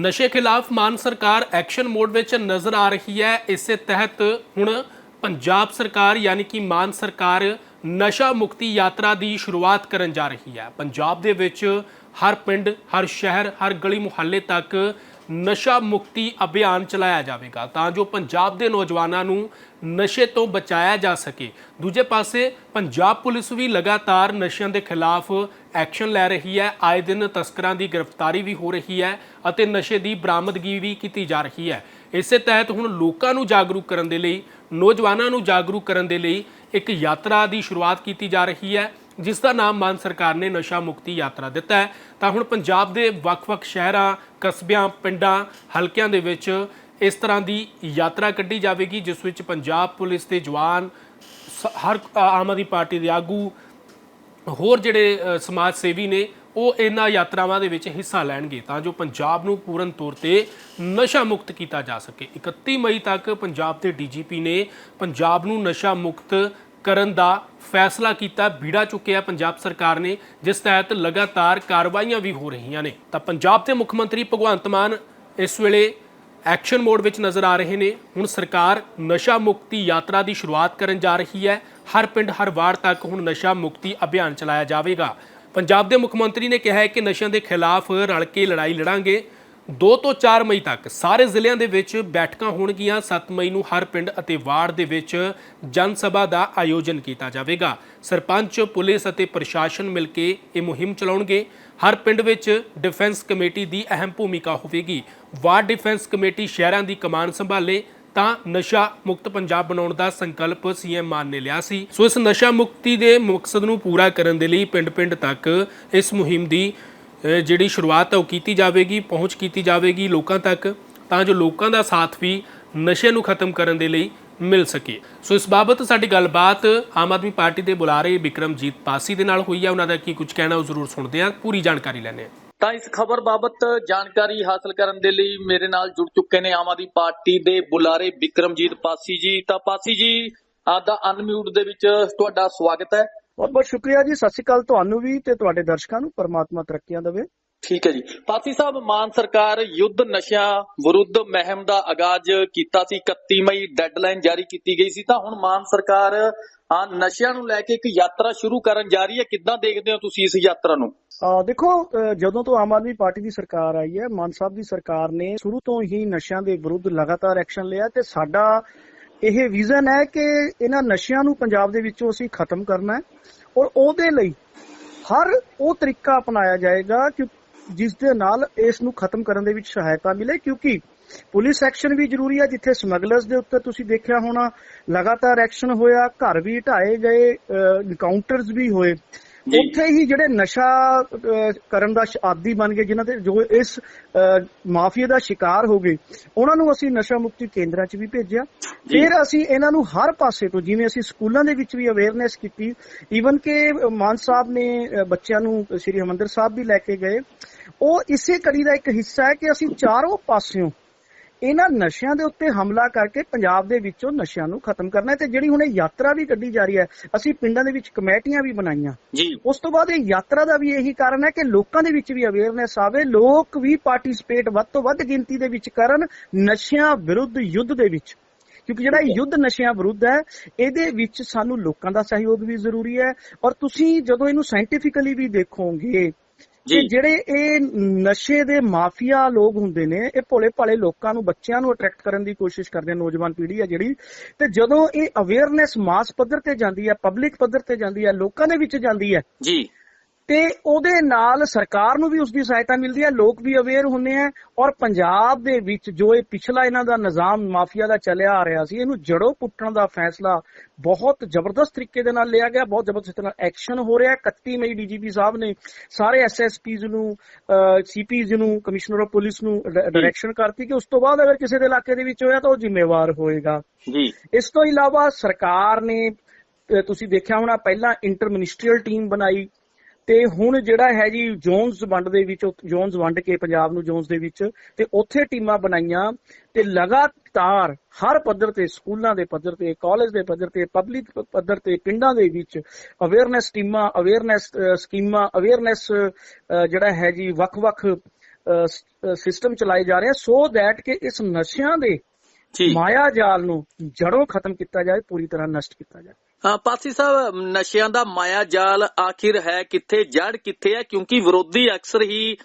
ਨਸ਼ੇ ਖਿਲਾਫ ਮਾਨ ਸਰਕਾਰ ਐਕਸ਼ਨ ਮੋਡ ਵਿੱਚ ਨਜ਼ਰ ਆ ਰਹੀ ਹੈ। ਇਸੇ ਤਹਿਤ ਹੁਣ ਪੰਜਾਬ ਸਰਕਾਰ ਯਾਨੀ ਕਿ ਮਾਨ ਸਰਕਾਰ ਨਸ਼ਾ ਮੁਕਤੀ ਯਾਤਰਾ ਦੀ ਸ਼ੁਰੂਆਤ ਕਰਨ ਜਾ ਰਹੀ ਹੈ। ਪੰਜਾਬ ਦੇ ਵਿੱਚ ਹਰ ਪਿੰਡ, ਹਰ ਸ਼ਹਿਰ, ਹਰ ਗਲੀ ਮੁਹੱਲੇ ਤੱਕ ਨਸ਼ਾ ਮੁਕਤੀ ਅਭਿਆਨ ਚਲਾਇਆ ਜਾਵੇਗਾ ਤਾਂ ਜੋ ਪੰਜਾਬ ਦੇ ਨੌਜਵਾਨਾਂ ਨੂੰ ਨਸ਼ੇ ਤੋਂ ਬਚਾਇਆ ਜਾ ਸਕੇ। ਦੂਜੇ ਪਾਸੇ, ਪੰਜਾਬ ਪੁਲਿਸ ਵੀ ਲਗਾਤਾਰ ਨਸ਼ਿਆਂ ਦੇ ਖਿਲਾਫ ਐਕਸ਼ਨ ਲੈ ਰਹੀ ਹੈ। ਆਏ ਦਿਨ ਤਸਕਰਾਂ ਦੀ ਗ੍ਰਿਫਤਾਰੀ ਵੀ ਹੋ ਰਹੀ ਹੈ ਅਤੇ ਨਸ਼ੇ ਦੀ ਬਰਾਮਦਗੀ ਵੀ ਕੀਤੀ ਜਾ ਰਹੀ ਹੈ। ਇਸੇ ਤਹਿਤ ਹੁਣ ਲੋਕਾਂ ਨੂੰ ਜਾਗਰੂਕ ਕਰਨ ਦੇ ਲਈ, ਨੌਜਵਾਨਾਂ ਨੂੰ ਜਾਗਰੂਕ ਕਰਨ ਦੇ ਲਈ ਇੱਕ ਯਾਤਰਾ ਦੀ ਸ਼ੁਰੂਆਤ ਕੀਤੀ ਜਾ ਰਹੀ ਹੈ। ਜਿਸ ਦਾ ਨਾਮ ਮਾਨ ਸਰਕਾਰ ਨੇ ਨਸ਼ਾ ਮੁਕਤੀ ਯਾਤਰਾ ਦਿੱਤਾ ਹੈ। ਤਾਂ ਹੁਣ ਪੰਜਾਬ ਦੇ ਵੱਖ-ਵੱਖ ਸ਼ਹਿਰਾਂ, ਕਸਬਿਆਂ, ਪਿੰਡਾਂ, ਹਲਕਿਆਂ ਦੇ ਵਿੱਚ ਇਸ ਤਰ੍ਹਾਂ ਦੀ ਯਾਤਰਾ ਕੱਢੀ ਜਾਵੇਗੀ, ਜਿਸ ਵਿੱਚ ਪੰਜਾਬ ਪੁਲਿਸ ਦੇ ਜਵਾਨ, ਸ- ਹਰ ਆਮ ਆਦਮੀ ਪਾਰਟੀ ਦੇ ਆਗੂ, ਹੋਰ ਜਿਹੜੇ ਸਮਾਜ ਸੇਵੀ ਨੇ, ਉਹ ਇਹਨਾਂ ਯਾਤਰਾਵਾਂ ਦੇ ਵਿੱਚ ਹਿੱਸਾ ਲੈਣਗੇ ਤਾਂ ਜੋ ਪੰਜਾਬ ਨੂੰ ਪੂਰਨ ਤੌਰ ਤੇ ਨਸ਼ਾ ਮੁਕਤ ਕੀਤਾ ਜਾ ਸਕੇ। 31 ਮਈ ਤੱਕ ਪੰਜਾਬ ਦੇ ਡੀਜੀਪੀ ਨੇ ਪੰਜਾਬ ਨੂੰ ਨਸ਼ਾ ਮੁਕਤ ਕਰਨ ਦਾ ਫੈਸਲਾ ਕੀਤਾ, ਬੀੜਾ ਚੁੱਕਿਆ ਪੰਜਾਬ ਸਰਕਾਰ ਨੇ, ਜਿਸ ਤਹਿਤ ਲਗਾਤਾਰ ਕਾਰਵਾਈਆਂ ਵੀ ਹੋ ਰਹੀਆਂ ਨੇ। ਤਾਂ ਪੰਜਾਬ ਦੇ ਮੁੱਖ ਮੰਤਰੀ ਭਗਵੰਤ ਮਾਨ ਇਸ ਵੇਲੇ ਐਕਸ਼ਨ ਮੋਡ ਵਿੱਚ ਨਜ਼ਰ ਆ ਰਹੇ ਨੇ। ਹੁਣ ਸਰਕਾਰ ਨਸ਼ਾ ਮੁਕਤੀ ਯਾਤਰਾ ਦੀ ਸ਼ੁਰੂਆਤ ਕਰਨ ਜਾ ਰਹੀ ਹੈ। ਹਰ ਪਿੰਡ, ਹਰ ਵਾਰ ਤੱਕ ਹੁਣ ਨਸ਼ਾ ਮੁਕਤੀ ਅਭਿਆਨ ਚਲਾਇਆ ਜਾਵੇਗਾ। ਪੰਜਾਬ ਦੇ ਮੁੱਖ ਮੰਤਰੀ ਨੇ ਕਿਹਾ ਹੈ ਕਿ ਨਸ਼ਿਆਂ ਦੇ ਖਿਲਾਫ ਰਲ ਕੇ ਲੜਾਈ ਲੜਾਂਗੇ। 2 ਤੋਂ 4 ਮਈ ਤੱਕ ਸਾਰੇ ਜ਼ਿਲ੍ਹਿਆਂ ਦੇ ਵਿੱਚ ਬੈਠਕਾਂ ਹੋਣਗੀਆਂ। 7 ਮਈ ਨੂੰ ਹਰ ਪਿੰਡ ਅਤੇ ਵਾਰਡ ਦੇ ਵਿੱਚ ਜਨ ਸਭਾ ਦਾ ਆਯੋਜਨ ਕੀਤਾ ਜਾਵੇਗਾ। ਸਰਪੰਚ, ਪੁਲਿਸ ਅਤੇ ਪ੍ਰਸ਼ਾਸਨ ਮਿਲ ਕੇ ਇਹ ਮੁਹਿੰਮ ਚਲਾਉਣਗੇ। ਹਰ ਪਿੰਡ ਵਿੱਚ ਡਿਫੈਂਸ ਕਮੇਟੀ ਦੀ ਅਹਿਮ ਭੂਮਿਕਾ ਹੋਵੇਗੀ। ਵਾਰਡ ਡਿਫੈਂਸ ਕਮੇਟੀ ਸ਼ਹਿਰਾਂ ਦੀ ਕਮਾਨ ਸੰਭਾਲੇ, ਤਾਂ ਨਸ਼ਾ ਮੁਕਤ ਪੰਜਾਬ ਬਣਾਉਣ ਦਾ ਸੰਕਲਪ ਸੀਐਮ ਮਾਨ ਨੇ ਲਿਆ ਸੀ। ਸੋ ਇਸ ਨਸ਼ਾ ਮੁਕਤੀ ਦੇ ਮਕਸਦ ਨੂੰ ਪੂਰਾ ਕਰਨ ਦੇ ਲਈ ਪਿੰਡ-ਪਿੰਡ ਤੱਕ ਇਸ ਮੁਹਿੰਮ ਦੀ ਜਿਹੜੀ ਸ਼ੁਰੂਆਤ ਹੈ ਉਹ ਕੀਤੀ ਜਾਵੇਗੀ, ਪਹੁੰਚ ਕੀਤੀ ਜਾਵੇਗੀ ਲੋਕਾਂ ਤੱਕ, ਤਾਂ ਜੋ ਲੋਕਾਂ ਦਾ ਸਾਥ ਵੀ ਨਸ਼ੇ ਨੂੰ ਖਤਮ ਕਰਨ ਦੇ ਲਈ ਮਿਲ ਸਕੇ। ਸੋ ਇਸ ਬਾਬਤ ਸਾਡੀ ਗੱਲਬਾਤ ਆਮ ਆਦਮੀ ਪਾਰਟੀ ਦੇ ਬੁਲਾਰੇ ਵਿਕਰਮਜੀਤ ਪਾਸੀ ਦੇ ਨਾਲ ਹੋਈ ਹੈ ਉਹਨਾਂ ਦਾ ਕੀ ਕੁਝ ਕਹਿਣਾ, ਉਹ ਜ਼ਰੂਰ ਸੁਣਦੇ ਹਾਂ। ਪੂਰੀ ਜਾਣਕਾਰੀ ਲੈਣੇ ਹਾਂ। ਤਾਂ ਇਸ ਖਬਰ ਬਾਬਤ ਜਾਣਕਾਰੀ ਹਾਸਲ ਕਰਨ ਦੇ ਲਈ ਮੇਰੇ ਨਾਲ ਜੁੜ ਚੁੱਕੇ ਨੇ ਆਮ ਆਦਮੀ ਪਾਰਟੀ ਦੇ ਬੁਲਾਰੇ ਵਿਕਰਮਜੀਤ ਪਾਸੀ ਜੀ। ਤਾਂ ਪਾਸੀ ਜੀ ਆਦਾ ਅਨਮਿਊਟ ਦੇ ਵਿੱਚ ਤੁਹਾਡਾ ਸਵਾਗਤ ਹੈ। ਬਹੁਤ ਬਹੁਤ ਸ਼ੁਕਰੀਆ ਜੀ। ਸਤਿ ਸ਼੍ਰੀ ਅਕਾਲ ਤੁਹਾਨੂੰ ਵੀ ਤੇ ਤੁਹਾਡੇ ਦਰਸ਼ਕਾਂ ਨੂੰ। ਪਰਮਾਤਮਾ ਤਰੱਕੀਆਂ ਦੇਵੇ। ਠੀਕ ਹੈ ਜੀ। ਪਾਸੀ ਸਾਹਿਬ ਮਾਨ ਸਰਕਾਰ ਯੁੱਧ ਨਸ਼ਿਆਂ ਵਿਰੁੱਧ ਮਹਿਮ ਦਾ ਆਗਾਜ਼ ਕੀਤਾ ਸੀ। 31 ਮਈ ਡੈਡਲਾਈਨ ਜਾਰੀ ਕੀਤੀ ਗਈ ਸੀ। ਤਾਂ ਹੁਣ ਮਾਨ ਸਰਕਾਰ ਆ ਨਸ਼ਿਆਂ ਨੂੰ ਲੈ ਕੇ ਇੱਕ ਯਾਤਰਾ ਸ਼ੁਰੂ ਕਰਨ ਜਾ ਰਹੀ ਹੈ। ਕਿੱਦਾਂ ਦੇਖਦੇ ਹੋ ਤੁਸੀਂ ਇਸ ਯਾਤਰਾ ਨੂੰ? ਦੇਖੋ ਜਦੋਂ ਤੋਂ ਆਮ ਆਦਮੀ ਪਾਰਟੀ ਦੀ ਸਰਕਾਰ ਆਈ ਹੈ ਮਾਨ ਸਾਹਿਬ ਦੀ ਸਰਕਾਰ ਨੇ ਸ਼ੁਰੂ ਤੋਂ ਹੀ ਨਸ਼ਿਆਂ ਦੇ ਵਿਰੁੱਧ ਲਗਾਤਾਰ ਐਕਸ਼ਨ ਲਿਆ ਤੇ ਸਾਡਾ ਇਹ ਵਿਜ਼ਨ ਹੈ ਕਿ ਇਹਨਾਂ ਨਸ਼ਿਆਂ ਨੂੰ ਪੰਜਾਬ ਦੇ ਵਿੱਚੋਂ ਅਸੀਂ ਖਤਮ ਕਰਨਾ ਹੈ ਔਰ ਉਹਦੇ ਲਈ ਹਰ ਉਹ ਤਰੀਕਾ ਅਪਣਾਇਆ ਜਾਏਗਾ ਕਿ ਜਿਸ ਦੇ ਨਾਲ ਇਸ ਨੂੰ ਖਤਮ ਕਰਨ ਦੇ ਵਿੱਚ ਸਹਾਇਤਾ ਮਿਲੇ, ਕਿਉਂਕਿ ਪੁਲਿਸ ਐਕਸ਼ਨ ਵੀ ਜ਼ਰੂਰੀ ਹੈ। ਜਿੱਥੇ ਸਮਗਲਰਸ ਦੇ ਉੱਤੇ ਤੁਸੀਂ ਦੇਖਿਆ ਹੋਣਾ, ਲਗਾਤਾਰ ਐਕਸ਼ਨ ਹੋਇਆ, ਘਰ ਵੀ ਢਾਏ ਗਏ ਇਨਕਾਊਂਟਰਸ ਵੀ ਹੋਏ। ਉੱਥੇ ਹੀ ਜਿਹੜੇ ਨਸ਼ਾ ਕਰਨ ਦਾ ਆਦੀ ਬਣ ਗਏ ਜਿਨ੍ਹਾਂ ਤੇ ਜੋ ਇਸ ਮਾਫੀਆ ਦਾ ਸ਼ਿਕਾਰ ਹੋ ਗਏ ਉਹਨਾਂ ਨੂੰ ਅਸੀਂ ਨਸ਼ਾ ਮੁਕਤੀ ਕੇਂਦਰਾਂ 'ਚ ਵੀ ਭੇਜਿਆ। ਫਿਰ ਅਸੀਂ ਇਹਨਾਂ ਨੂੰ ਹਰ ਪਾਸੇ ਤੋਂ ਜਿਵੇਂ ਅਸੀਂ ਸਕੂਲਾਂ ਦੇ ਵਿੱਚ ਵੀ ਅਵੇਅਰਨੈਸ ਕੀਤੀ ਈਵਨ ਕਿ ਮਾਨ ਸਾਹਿਬ ਨੇ ਬੱਚਿਆਂ ਨੂੰ ਸ੍ਰੀ ਹਰਿਮੰਦਰ ਸਾਹਿਬ ਵੀ ਲੈ ਕੇ ਗਏ ਉਹ ਇਸੇ ਕੜੀ ਦਾ ਇੱਕ ਹਿੱਸਾ ਹੈ ਕਿ ਅਸੀਂ ਚਾਰੋਂ ਪਾਸਿਓਂ ਇਹਨਾਂ ਨਸ਼ਿਆਂ ਦੇ ਉੱਤੇ ਹਮਲਾ ਕਰਕੇ ਪੰਜਾਬ ਦੇ ਵਿੱਚੋਂ ਨਸ਼ਿਆਂ ਨੂੰ ਖਤਮ ਕਰਨਾ ਤੇ ਜਿਹੜੀ ਹੁਣ ਇਹ ਯਾਤਰਾ ਵੀ ਕੱਢੀ ਜਾ ਰਹੀ ਹੈ ਅਸੀਂ ਪਿੰਡਾਂ ਦੇ ਵਿੱਚ ਕਮੇਟੀਆਂ ਵੀ ਬਣਾਈਆਂ ਜੀ ਉਸ ਤੋਂ ਬਾਅਦ ਇਹ ਯਾਤਰਾ ਦਾ ਵੀ ਇਹੀ ਕਾਰਨ ਹੈ ਕਿ ਲੋਕਾਂ ਦੇ ਵਿੱਚ ਵੀ ਅਵੇਅਰਨੈਸ ਆਵੇ ਲੋਕ ਵੀ ਪਾਰਟਿਸਿਪੇਟ ਵੱਧ ਤੋਂ ਵੱਧ ਗਿਣਤੀ ਦੇ ਵਿੱਚ ਕਰਨ ਨਸ਼ਿਆਂ ਵਿਰੁੱਧ ਯੁੱਧ ਦੇ ਵਿੱਚ ਕਿਉਂਕਿ ਜਿਹੜਾ ਇਹ ਯੁੱਧ ਨਸ਼ਿਆਂ ਵਿਰੁੱਧ ਹੈ ਇਹਦੇ ਵਿੱਚ ਸਾਨੂੰ ਲੋਕਾਂ ਦਾ ਸਹਿਯੋਗ ਵੀ ਜ਼ਰੂਰੀ ਹੈ ਔਰ ਤੁਸੀਂ ਜਦੋਂ ਇਹਨੂੰ ਸਾਇੰਟੀਫਿਕਲੀ ਵੀ ਦੇਖੋਗੇ। ਕਿ ਜਿਹੜੇ ਇਹ ਨਸ਼ੇ ਦੇ ਮਾਫੀਆ ਲੋਕ ਹੁੰਦੇ ਨੇ ਇਹ ਭੋਲੇ ਭਾਲੇ ਲੋਕਾਂ ਨੂੰ ਬੱਚਿਆਂ ਨੂੰ ਅਟਰੈਕਟ ਕਰਨ ਦੀ ਕੋਸ਼ਿਸ਼ ਕਰਦੇ ਨੇ ਨੌਜਵਾਨ ਪੀੜ੍ਹੀ ਹੈ ਜਿਹੜੀ। ਤੇ ਜਦੋਂ ਇਹ ਅਵੇਅਰਨੈਸ ਮਾਸ ਪੱਧਰ ਤੇ ਜਾਂਦੀ ਹੈ ਪਬਲਿਕ ਪੱਧਰ ਤੇ ਜਾਂਦੀ ਹੈ ਲੋਕਾਂ ਦੇ ਵਿੱਚ ਜਾਂਦੀ ਹੈ ਜੀ। ਤੇ ਉਹਦੇ ਨਾਲ ਸਰਕਾਰ ਨੂੰ ਵੀ ਉਸ ਦੀ ਸਹਾਇਤਾ ਮਿਲਦੀ ਹੈ ਲੋਕ ਵੀ ਅਵੇਅਰ ਹੁੰਦੇ ਆ ਔਰ ਪੰਜਾਬ ਦੇ ਵਿੱਚ ਜੋ ਇਹ ਪਿਛਲਾ ਇਹਨਾਂ ਦਾ ਨਿਜ਼ਾਮ ਮਾਫੀਆ ਦਾ ਚੱਲਿਆ ਆ ਰਿਹਾ ਸੀ ਇਹਨੂੰ ਜੜੋਂ ਪੁੱਟਣ ਦਾ ਫੈਸਲਾ ਬਹੁਤ ਜ਼ਬਰਦਸਤ ਤਰੀਕੇ ਦੇ ਨਾਲ ਲਿਆ ਗਿਆ ਬਹੁਤ ਜ਼ਬਰਦਸਤ ਤਰੀਕੇ ਨਾਲ ਐਕਸ਼ਨ ਹੋ ਰਿਹਾ 31 ਮਈ ਡੀਜੀਪੀ ਸਾਹਿਬ ਨੇ ਸਾਰੇ ਐਸਐਸਪੀਜ਼ ਨੂੰ ਸੀਪੀਜ਼ ਨੂੰ ਕਮਿਸ਼ਨਰ ਆਫ ਪੁਲਿਸ ਨੂੰ ਡਾਇਰੈਕਸ਼ਨ ਕਰਤੀ ਕਿ ਉਸ ਤੋਂ ਬਾਅਦ ਅਗਰ ਕਿਸੇ ਦੇ ਇਲਾਕੇ ਦੇ ਵਿੱਚ ਹੋਇਆ ਤਾਂ ਉਹ ਜ਼ਿੰਮੇਵਾਰ ਹੋਏਗਾ। ਜੀ। ਇਸ ਤੋਂ ਇਲਾਵਾ ਸਰਕਾਰ ਨੇ ਤੁਸੀਂ ਦੇਖਿਆ ਹੋਣਾ ਪਹਿਲਾਂ ਇੰਟਰ ਮਿਨਿਸਟਰੀਅਲ ਟੀਮ ਬਣਾਈ ਤੇ ਹੁਣ ਜਿਹੜਾ ਹੈ ਜੀ ਜ਼ੋਨਸ ਵੰਡ ਦੇ ਵਿੱਚ ਜ਼ੋਨਸ ਵੰਡ ਕੇ ਪੰਜਾਬ ਨੂੰ ਜ਼ੋਨਸ ਦੇ ਵਿੱਚ ਤੇ ਉੱਥੇ ਟੀਮਾਂ ਬਣਾਈਆਂ ਤੇ ਲਗਾਤਾਰ ਹਰ ਪੱਧਰ ਤੇ ਸਕੂਲਾਂ ਦੇ ਪੱਧਰ ਤੇ ਕਾਲਜ ਦੇ ਪੱਧਰ ਤੇ ਪਬਲਿਕ ਪੱਧਰ ਤੇ ਪਿੰਡਾਂ ਦੇ ਵਿੱਚ ਅਵੇਅਰਨੈਸ ਟੀਮਾਂ ਅਵੇਅਰਨੈਸ ਸਕੀਮਾਂ ਅਵੇਅਰਨੈਸ ਜਿਹੜਾ ਹੈ ਜੀ ਵੱਖ-ਵੱਖ ਸਿਸਟਮ ਚਲਾਏ ਜਾ ਰਹੇ ਆ ਸੋ ਦੈਟ ਕਿ ਇਸ ਨਸ਼ਿਆਂ ਦੇ ਮਾਇਆ ਜਾਲ ਨੂੰ ਜੜੋਂ ਖਤਮ ਕੀਤਾ ਜਾਏ ਪੂਰੀ ਤਰ੍ਹਾਂ ਨਸ਼ਟ ਕੀਤਾ ਜਾਏ। ਹਾਂ ਪਾਸੀ ਸਾਹਿਬ, ਨਸ਼ਿਆਂ ਦਾ ਮਾਇਆ ਜਾਲ ਆਖਿਰ ਹੈ ਕਿੱਥੇ ਜੜ ਕਿੱਥੇ ਹੈ? ਕਿਉਂਕਿ ਵਿਰੋਧੀ ਅਕਸਰ ਹੀ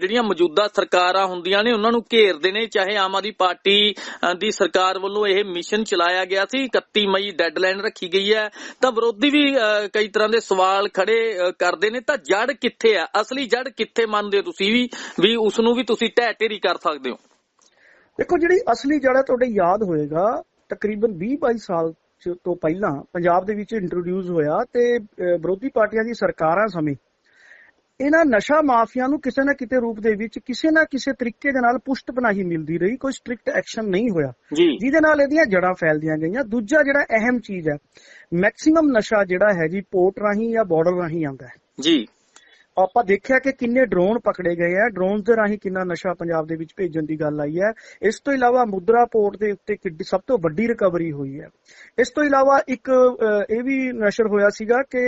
ਜਿਹੜੀਆਂ ਮੌਜੂਦਾ ਸਰਕਾਰਾਂ ਹੁੰਦੀਆਂ ਨੇ, ਉਹਨਾਂ ਨੂੰ ਘੇਰਦੇ ਨੇ, ਚਾਹੇ ਆਮ ਆਦਮੀ ਪਾਰਟੀ ਦੀ ਸਰਕਾਰ ਵੱਲੋਂ ਇਹ ਮਿਸ਼ਨ ਚਲਾਇਆ ਗਿਆ ਸੀ 31 ਮਈ ਡੈਡਲਾਈਨ ਰੱਖੀ ਗਈ ਹੈ। ਤਾਂ ਵਿਰੋਧੀ ਵੀ ਕਈ ਤਰ੍ਹਾਂ ਦੇ ਸਵਾਲ ਖੜੇ ਕਰਦੇ ਨੇ। ਤਾਂ ਜੜ ਕਿੱਥੇ ਹੈ? ਅਸਲੀ ਜੜ ਕਿੱਥੇ ਮੰਨਦੇ ਹੋ ਤੁਸੀਂ ਵੀ ਵੀ ਉਸ ਨੂੰ ਵੀ ਤੁਸੀਂ ਢਹਿ ਢੇਰੀ ਕਰ ਸਕਦੇ ਹੋ? ਦੇਖੋ, ਜਿਹੜੀ ਅਸਲੀ ਜੜ ਹੈ, ਤੁਹਾਡੇ ਯਾਦ ਹੋਏਗਾ, ਤਕਰੀਬਨ 20-22 ਸਾਲ ਤੋਂ ਪਹਿਲਾਂ ਪੰਜਾਬ ਦੇ ਵਿੱਚ ਇੰਟਰੋਡਿਊਸ ਹੋਇਆ ਤੇ ਵਿਰੋਧੀ ਪਾਰਟੀਆਂ ਦੀ ਸਰਕਾਰਾਂ ਸਮੇਂ ਇਹਨਾਂ ਨਸ਼ਾ ਮਾਫੀਆ ਨੂੰ ਕਿਸੇ ਨਾ ਕਿਸੇ ਰੂਪ ਦੇ ਵਿੱਚ ਕਿਸੇ ਨਾ ਕਿਸੇ ਤਰੀਕੇ ਦੇ ਨਾਲ ਪੁਸ਼ਟ ਪਨਾਹੀ ਮਿਲਦੀ ਰਹੀ ਕੋਈ ਸਟ੍ਰਿਕਟ ਐਕਸ਼ਨ ਨਹੀਂ ਹੋਇਆ। ਜਿਹਦੇ ਨਾਲ ਇਹਦੀਆਂ ਜੜਾਂ ਫੈਲਦੀਆਂ ਗਈਆਂ। ਦੂਜਾ ਜਿਹੜਾ ਅਹਿਮ ਚੀਜ਼ ਹੈ ਮੈਕਸਿਮਮ ਨਸ਼ਾ ਜਿਹੜਾ ਹੈ ਜੀ ਪੋਰਟ ਰਾਹੀਂ ਜਾਂ ਬਾਰਡਰ ਰਾਹੀਂ ਆਉਂਦਾ ਹੈ। ਜੀ। ਆਪਾਂ ਦੇਖਿਆ ਕਿ ਕਿੰਨੇ ਡਰੋਨ ਪਕੜੇ ਗਏ ਆ। ਡਰੋਨਸ ਦੇ ਰਾਹੀਂ ਕਿੰਨਾ ਨਸ਼ਾ ਪੰਜਾਬ ਦੇ ਵਿੱਚ ਭੇਜਣ ਦੀ ਗੱਲ ਆਈ ਹੈ। ਇਸ ਤੋਂ ਇਲਾਵਾ ਮੁద్ਰਾ ਪੋਰਟ ਦੇ ਉੱਤੇ ਕਿੱਡੀ ਸਭ ਤੋਂ ਵੱਡੀ ਰਿਕਵਰੀ ਹੋਈ ਹੈ। ਇਸ ਤੋਂ ਇਲਾਵਾ ਇੱਕ ਇਹ ਵੀ ਨਸ਼ਰ ਹੋਇਆ ਸੀਗਾ ਕਿ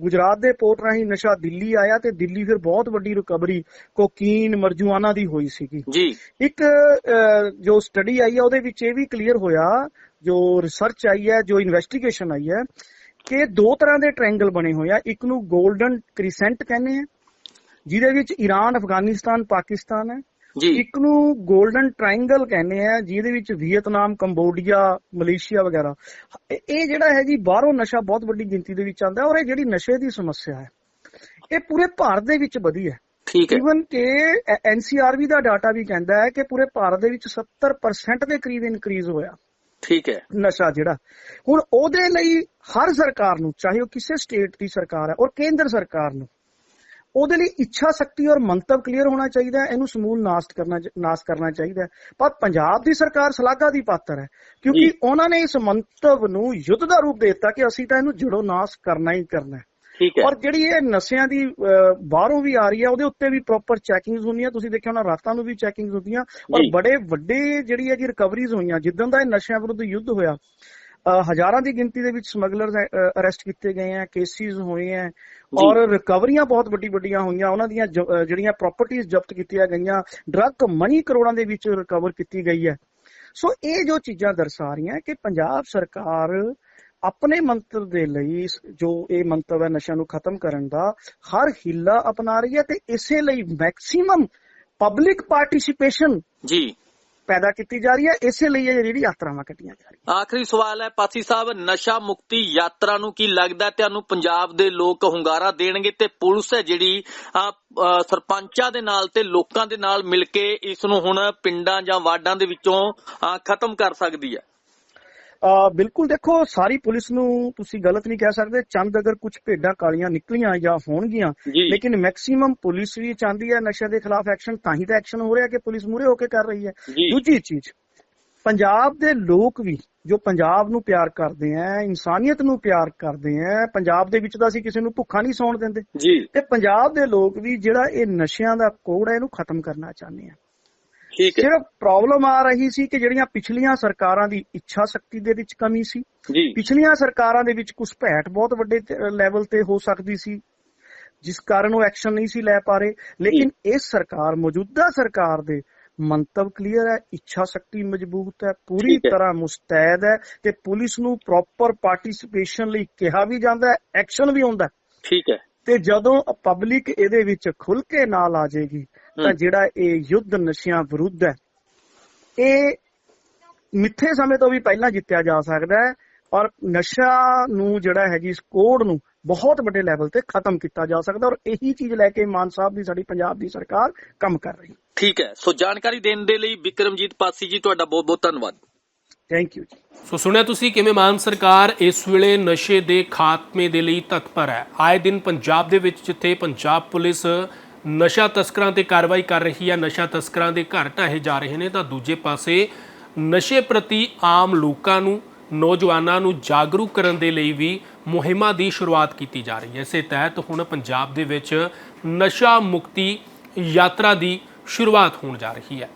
ਗੁਜਰਾਤ ਦੇ ਪੋਰਟ ਰਾਹੀਂ ਨਸ਼ਾ ਦਿੱਲੀ ਆਇਆ ਤੇ ਦਿੱਲੀ ਫਿਰ ਬਹੁਤ ਵੱਡੀ ਰਿਕਵਰੀ ਕੋਕੀਨ ਮਰਜੂਆਨਾ ਦੀ ਹੋਈ ਸੀਗੀ। ਜੀ। ਇੱਕ ਜੋ ਸਟੱਡੀ ਆਈ ਹੈ ਉਹਦੇ ਵਿੱਚ ਇਹ ਵੀ ਕਲੀਅਰ ਹੋਇਆ ਜੋ ਰਿਸਰਚ ਆਈ ਹੈ ਜੋ ਇਨਵੈਸਟੀਗੇਸ਼ਨ ਆਈ ਹੈ ਕਿ ਦੋ ਤਰ੍ਹਾਂ ਦੇ ਟ੍ਰਾਇੰਗਲ ਬਣੇ ਹੋਏ ਆ। ਇੱਕ ਨੂੰ 골ਡਨ ਕ੍ਰਿਸੈਂਟ ਕਹਿੰਦੇ ਆ ਜਿਹਦੇ ਵਿੱਚ ਈਰਾਨ ਅਫਗਾਨਿਸਤਾਨ ਪਾਕਿਸਤਾਨ ਹੈ ਜੀ। ਇੱਕ ਨੂੰ 골ਡਨ ਟ੍ਰਾਇੰਗਲ ਕਹਿੰਦੇ ਆ ਜਿਹਦੇ ਵਿੱਚ ਵੀਅਤਨਾਮ ਕੰਬੋਡੀਆ ਮਲੇਸ਼ੀਆ ਵਗੈਰਾ। ਇਹ ਜਿਹੜਾ ਹੈ ਜੀ ਬਾਹਰੋਂ ਨਸ਼ਾ ਬਹੁਤ ਵੱਡੀ ਗਿਣਤੀ ਦੇ ਵਿੱਚ ਆਉਂਦਾ ਔਰ ਇਹ ਜਿਹੜੀ ਨਸ਼ੇ ਦੀ ਸਮੱਸਿਆ ਹੈ ਇਹ ਪੂਰੇ ਭਾਰਤ ਦੇ ਵਿੱਚ ਵਧੀ ਹੈ। ਠੀਕ ਹੈ। ਇਵਨ ਕਿ ਐਨਸੀਆਰਬੀ ਦਾ ਡਾਟਾ ਵੀ ਕਹਿੰਦਾ ਹੈ ਕਿ ਪੂਰੇ ਭਾਰਤ ਦੇ ਵਿੱਚ 70% ਦੇ ਕਰੀਬ ਇਨਕਰੀਜ਼ ਹੋਇਆ। ਠੀਕ ਹੈ। ਨਸ਼ਾ ਜਿਹੜਾ। ਹੁਣ ਉਹਦੇ ਲਈ ਹਰ ਸਰਕਾਰ ਨੂੰ ਚਾਹੇ ਉਹ ਕਿਸੇ ਸਟੇਟ ਦੀ ਸਰਕਾਰ ਹੈ ਔਰ ਕੇਂਦਰ ਸਰਕਾਰ ਨੂੰ ਉਹਦੇ ਲਈ ਇੱਛਾ ਸ਼ਕਤੀ ਔਰ ਮੰਤਵ ਕਲੀਅਰ ਹੋਣਾ ਚਾਹੀਦਾ ਹੈ ਇਹਨੂੰ ਸਮੂਲ ਨਾਸਟ ਕਰਨਾ ਨਾਸ ਕਰਨਾ ਚਾਹੀਦਾ ਹੈ। ਪਰ ਪੰਜਾਬ ਦੀ ਸਰਕਾਰ ਸ਼ਲਾਘਾ ਦੀ ਪਾਤਰ ਹੈ ਕਿਉਂਕਿ। ਉਹਨਾਂ ਨੇ ਇਸ ਮੰਤਵ ਨੂੰ ਯੁੱਧ ਦਾ ਰੂਪ ਦੇ ਦਿੱਤਾ ਕਿ ਅਸੀਂ ਤਾਂ ਇਹਨੂੰ ਜੜੋਂ ਨਾਸ ਕਰਨਾ ਹੀ ਕਰਨਾ ਹੈ। ਠੀਕ ਹੈ। ਔਰ ਜਿਹੜੀ ਇਹ ਨਸ਼ਿਆਂ ਦੀ ਬਾਹਰੋਂ ਵੀ ਆ ਰਹੀ ਹੈ ਉਹਦੇ ਉੱਤੇ ਵੀ ਪ੍ਰੋਪਰ ਚੈਕਿੰਗਸ ਹੁੰਦੀਆਂ। ਤੁਸੀਂ ਦੇਖਿਆ ਹੋਣਾ ਰਾਤਾਂ ਨੂੰ ਵੀ ਚੈਕਿੰਗਸ ਹੁੰਦੀਆਂ। ਔਰ ਜੀ। ਬੜੇ ਵੱਡੇ ਜਿਹੜੀ ਹੈ ਕਿ ਰਿਕਵਰੀਜ਼ ਹੋਈਆਂ ਜਿੱਦਾਂ ਦਾ ਇਹ ਨਸ਼ਿਆਂ ਵਿਰੁੱਧ ਯੁੱਧ ਹੋਇਆ ਹਜ਼ਾਰਾਂ ਦੀ ਗਿਣਤੀ ਦੇ ਵਿੱਚ ਸਮਗਲਰਸ ਅਰੈਸਟ ਕੀਤੇ ਗਏ ਆ ਕੇਸਿਸ ਹੋਏ ਆ ਔਰ ਰਿਕਵਰੀਆਂ ਬਹੁਤ ਵੱਡੀ ਵੱਡੀਆਂ ਹੋਈਆਂ। ਉਹਨਾਂ ਦੀਆਂ ਜ- ਜਿਹੜੀਆਂ ਪ੍ਰਾਪਰਟੀਆਂ ਜ਼ਬਤ ਕੀਤੀਆਂ ਗਈਆਂ ਡਰੱਗ ਮਨੀ ਕਰੋੜਾਂ ਦੇ ਵਿੱਚ ਰਿਕਵਰ ਕੀਤੀ ਗਈ ਹੈ। ਸੋ ਇਹ ਜੋ ਚੀਜ਼ਾਂ ਦਰਸਾ ਰਹੀਆਂ ਕਿ ਪੰਜਾਬ ਸਰਕਾਰ ਆਪਣੇ ਮੰਤਵ ਦੇ ਲਈ ਜੋ ਇਹ ਮੰਤਵ ਹੈ ਨਸ਼ਾ ਨੂੰ ਖਤਮ ਕਰਨ ਦਾ ਹਰ ਹਿੱਲਾ ਅਪਣਾ ਰਹੀ ਹੈ ਤੇ ਇਸੇ ਲਈ ਮੈਕਸਿਮਮ ਪਬਲਿਕ ਪਾਰਟਿਸਿਪੇਸ਼ਨ ਜੀ। ਪੈਦਾ ਕੀਤੀ ਜਾ ਰਹੀ ਹੈ ਇਸੇ ਲਈ ਇਹ ਜਿਹੜੀ ਯਾਤਰਾਵਾਂ ਕੱਟੀਆਂ ਜਾ ਰਹੀਆਂ। ਆਖਰੀ ਸਵਾਲ ਹੈ ਪਾਸੀ ਸਾਹਿਬ ਨਸ਼ਾ ਮੁਕਤੀ ਯਾਤਰਾ ਨੂੰ ਕੀ ਲੱਗਦਾ ਤੁਹਾਨੂੰ ਪੰਜਾਬ ਦੇ ਲੋਕ ਹੁੰਗਾਰਾ ਦੇਣਗੇ ਤੇ ਪੁਲਿਸ ਹੈ ਜਿਹੜੀ ਸਰਪੰਚਾਂ ਦੇ ਨਾਲ ਤੇ ਲੋਕਾਂ ਦੇ ਨਾਲ ਮਿਲ ਕੇ ਇਸ ਨੂੰ ਹੁਣ ਪਿੰਡਾਂ ਜਾਂ ਵਾਰਡਾਂ ਦੇ ਵਿੱਚੋਂ ਖਤਮ ਕਰ ਸਕਦੀ ਹੈ। ਬਿਲਕੁਲ ਦੇਖੋ ਸਾਰੀ ਪੁਲਿਸ ਨੂੰ ਤੁਸੀਂ ਗਲਤ ਨਹੀਂ ਕਹਿ ਸਕਦੇ। ਚੰਦ ਅਗਰ ਕੁਝ ਭੇਡਾਂ ਕਾਲੀਆਂ ਨਿਕਲੀਆਂ ਜਾਂ ਹੋਣਗੀਆਂ ਲੇਕਿਨ ਮੈਕਸਿਮਮ ਪੁਲਿਸ ਵੀ ਚਾਹੁੰਦੀ ਹੈ ਨਸ਼ੇ ਦੇ ਖਿਲਾਫ ਐਕਸ਼ਨ ਤਾਂ ਹੀ ਤਾਂ ਐਕਸ਼ਨ ਹੋ ਰਿਹਾ ਕਿ ਪੁਲਿਸ ਮੂਰੇ ਹੋ ਕੇ ਕਰ ਰਹੀ ਹੈ। ਦੂਜੀ ਚੀਜ਼ ਪੰਜਾਬ ਦੇ ਲੋਕ ਵੀ ਜੋ ਪੰਜਾਬ ਨੂੰ ਪਿਆਰ ਕਰਦੇ ਆ ਇਨਸਾਨੀਅਤ ਨੂੰ ਪਿਆਰ ਕਰਦੇ ਆ ਪੰਜਾਬ ਦੇ ਵਿੱਚ ਤਾਂ ਅਸੀਂ ਕਿਸੇ ਨੂੰ ਭੁੱਖਾ ਨਹੀਂ ਸੌਣ ਦਿੰਦੇ। ਤੇ ਪੰਜਾਬ ਦੇ ਲੋਕ ਵੀ ਜਿਹੜਾ ਇਹ ਨਸ਼ਿਆਂ ਦਾ ਕੋੜ ਹੈ ਇਹਨੂੰ ਖਤਮ ਕਰਨਾ ਚਾਹੁੰਦੇ ਆ। ਠੀਕ ਹੈ। ਸਿਰਫ ਪ੍ਰੋਬਲਮ ਆ ਰਹੀ ਸੀ ਕਿ ਜਿਹੜੀਆਂ ਪਿਛਲੀਆਂ ਸਰਕਾਰਾਂ ਦੀ ਇੱਛਾ ਸ਼ਕਤੀ ਦੇ ਵਿੱਚ ਕਮੀ ਸੀ। ਪਿਛਲੀਆਂ ਸਰਕਾਰਾਂ ਦੇ ਵਿੱਚ ਘੁਸਪੈਠ ਬਹੁਤ ਵੱਡੇ ਲੈਵਲ ਤੇ ਹੋ ਸਕਦੀ ਸੀ ਜਿਸ ਕਾਰਨ ਉਹ ਐਕਸ਼ਨ ਨਹੀਂ ਸੀ ਲੈ ਪਾ ਰਹੇ। ਲੇਕਿਨ ਇਸ ਸਰਕਾਰ ਮੌਜੂਦਾ ਸਰਕਾਰ ਦੇ ਮੰਤਵ ਕਲੀਅਰ ਹੈ ਇੱਛਾ ਸ਼ਕਤੀ ਮਜ਼ਬੂਤ ਹੈ ਪੂਰੀ। ਤਰ੍ਹਾਂ ਮੁਸਤੈਦ ਹੈ ਤੇ ਪੁਲਿਸ ਨੂੰ ਪ੍ਰੋਪਰ ਪਾਰਟਿਸਿਪੇਸ਼ਨ ਲਈ ਕਿਹਾ ਵੀ ਜਾਂਦਾ ਹੈ ਐਕਸ਼ਨ ਵੀ ਹੁੰਦਾ ਠੀਕ ਹੈ। ਤੇ ਜਦੋਂ ਪਬਲਿਕ ਇਹਦੇ ਵਿੱਚ ਖੁੱਲ ਕੇ ਨਾਲ ਆ ਜਾਏਗੀ ਤਾਂ। ਜਿਹੜਾ ਇਹ ਯੁੱਧ ਨਸ਼ਿਆਂ ਵਿਰੁੱਧ ਹੈ ਇਹ ਮਿੱਥੇ ਸਮੇਂ ਤੋਂ ਵੀ ਪਹਿਲਾਂ ਜਿੱਤਿਆ ਜਾ ਸਕਦਾ ਹੈ ਔਰ ਨਸ਼ਾ ਨੂੰ ਜਿਹੜਾ ਹੈ ਜੀ ਇਸ ਕੋਡ ਨੂੰ ਬਹੁਤ ਵੱਡੇ ਲੈਵਲ ਤੇ ਖਤਮ ਕੀਤਾ ਜਾ ਸਕਦਾ ਔਰ ਇਹੀ ਚੀਜ਼ ਲੈ ਕੇ ਮਾਨ ਸਾਹਿਬ ਦੀ ਸਾਡੀ ਪੰਜਾਬ ਦੀ ਸਰਕਾਰ ਕੰਮ ਕਰ ਰਹੀ ਹੈ। ਠੀਕ ਹੈ। ਸੋ ਜਾਣਕਾਰੀ ਦੇਣ ਦੇ ਲਈ ਵਿਕਰਮਜੀਤ ਪਾਸੀ ਜੀ ਤੁਹਾਡਾ ਬਹੁਤ ਬਹੁਤ ਧੰਨਵਾਦ। ਥੈਂਕ ਯੂ ਜੀ। ਸੋ ਸੁਣਿਆ ਤੁਸੀਂ ਕਿਵੇਂ ਮਾਨ ਸਰਕਾਰ ਇਸ ਵੇਲੇ ਨਸ਼ੇ ਦੇ ਖਾਤਮੇ ਦੇ ਲਈ ਤਤਪਰ ਹੈ? ਆਏ ਦਿਨ ਪੰਜਾਬ ਦੇ ਵਿੱਚ ਜਿੱਥੇ ਪੰਜਾਬ ਪੁਲਿਸ ਨਸ਼ਾ ਤਸਕਰਾਂ ਤੇ ਕਾਰਵਾਈ ਕਰ ਰਹੀ ਹੈ ਨਸ਼ਾ ਤਸਕਰਾਂ ਦੇ ਘਰ ਢਾਹੇ ਜਾ ਰਹੇ ਨੇ, ਤਾਂ ਦੂਜੇ ਪਾਸੇ ਨਸ਼ੇ ਪ੍ਰਤੀ ਆਮ ਲੋਕਾਂ ਨੂੰ, ਨੌਜਵਾਨਾਂ ਨੂੰ ਜਾਗਰੂਕ ਕਰਨ ਦੇ ਲਈ ਵੀ ਮੁਹਿੰਮਾਂ ਦੀ ਸ਼ੁਰੂਆਤ ਕੀਤੀ ਜਾ ਰਹੀ ਹੈ। ਇਸੇ ਤਹਿਤ ਹੁਣ ਪੰਜਾਬ ਦੇ ਵਿੱਚ ਨਸ਼ਾ ਮੁਕਤੀ ਯਾਤਰਾ ਦੀ ਸ਼ੁਰੂਆਤ ਹੋਣ ਜਾ ਰਹੀ ਹੈ।